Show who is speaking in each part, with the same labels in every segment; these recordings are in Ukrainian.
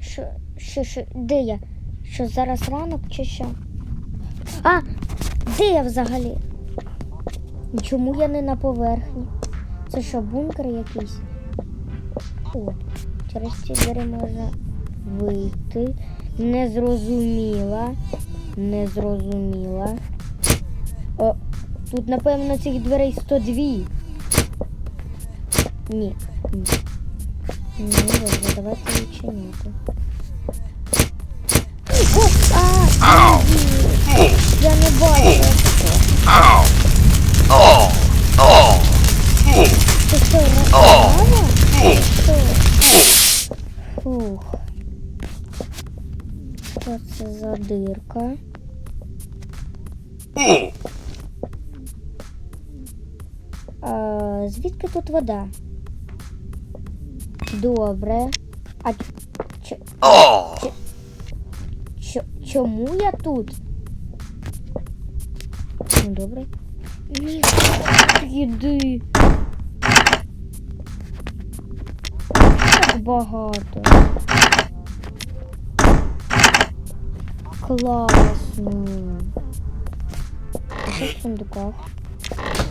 Speaker 1: Що, що, що, де я? Що зараз ранок чи що? А, де я взагалі? Чому я не на поверхні? Це що, бункер якийсь? О, через ці двері можна вийти. Не зрозуміла. Не зрозуміла. О, тут, напевно, цих дверей 102. Ні. Ні. Ну, добре, давайте відчиняти. О, а, ні. Я не бачу. Ти що, розмова? Що? Фух. Що це за дирка? А, звідки тут вода? Добре. А ч- ч- ч- чому я тут? Ну, добре. Їди. Так багато. Класно. Що в сундуках?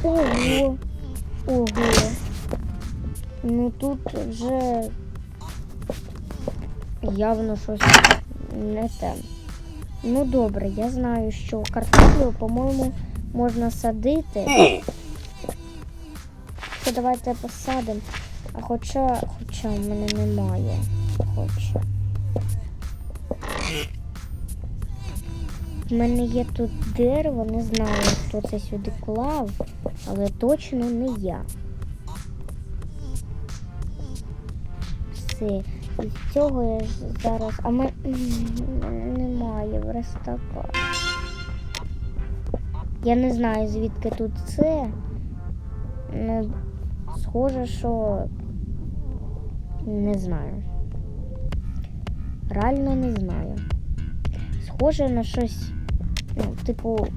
Speaker 1: Ого. Ого. Ну тут вже явно щось не те. Ну добре, я знаю, що картоплю, по-моєму, можна садити. То давайте посадимо. А хоча, хоча в мене немає. Хоча. У мене є тут дерево, не знаю, хто це сюди клав, але точно не я. І з цього я зараз. А ми немає верстака. Я не знаю, звідки тут це. Ну, схоже, що не знаю. Реально не знаю. Схоже на щось, ну, типу.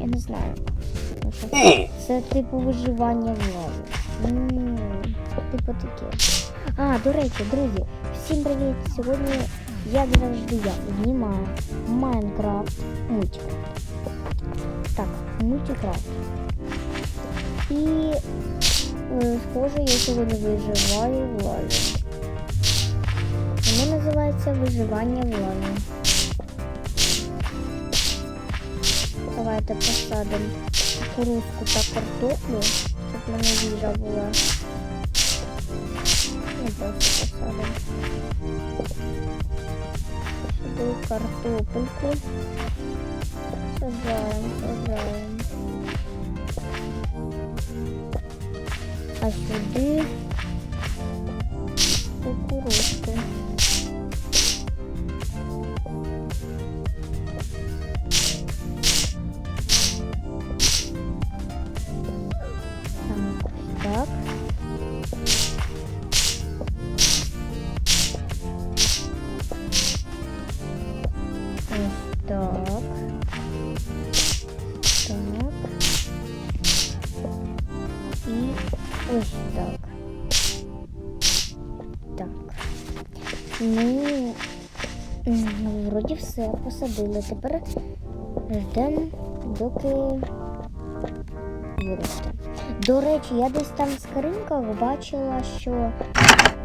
Speaker 1: Я не знаю. Це типу виживання в лаві. М, Типу таке. А, до речі, друзі, всім привіт! Сьогодні, як завжди, я знімаю Майнкрафт мультикрафт. Так, мультикрафт. І е, схоже, я сьогодні виживаю в лаві. Воно називається виживання в лаві. Давайте посадимо кукурузку та картоплю, щоб в мене їжа була. І просто посадимо. Сюди картопельку. Саджаємо, саджаємо. А сюди кукурузку. Так, ось так. Так. Ну, м, вроді все посадили. Тепер ждемо, доки виросте. До речі, я десь там в скринках бачила, що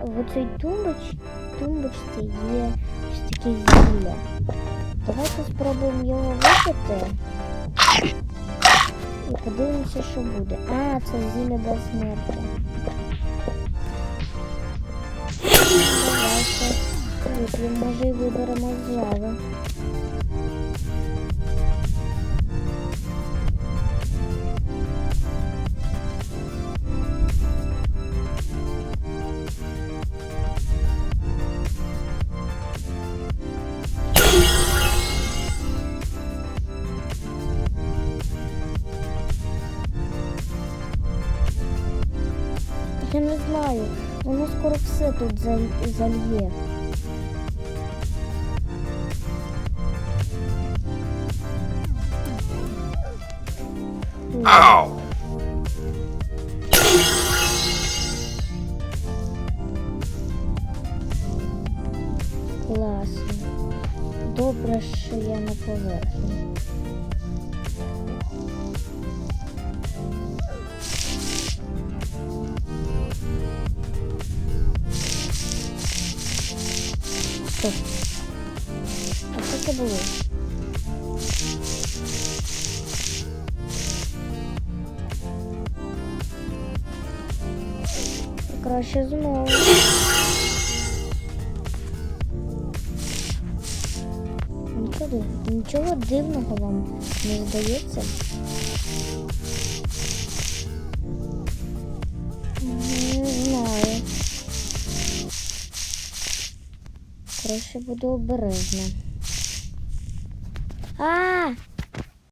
Speaker 1: в цій тумбоч, тумбочці є ось таке зілля. Давайте спробуємо його випити. І подивимося, що буде. А, це зілля вип'ємо, може і виберемо з лави. скоро все тут зальє. Ау!
Speaker 2: Класно.
Speaker 1: Добре, що я на поверхні. Стоп. А що це було? Краще знову. Нічого, нічого дивного вам не здається. Краще буду обережна.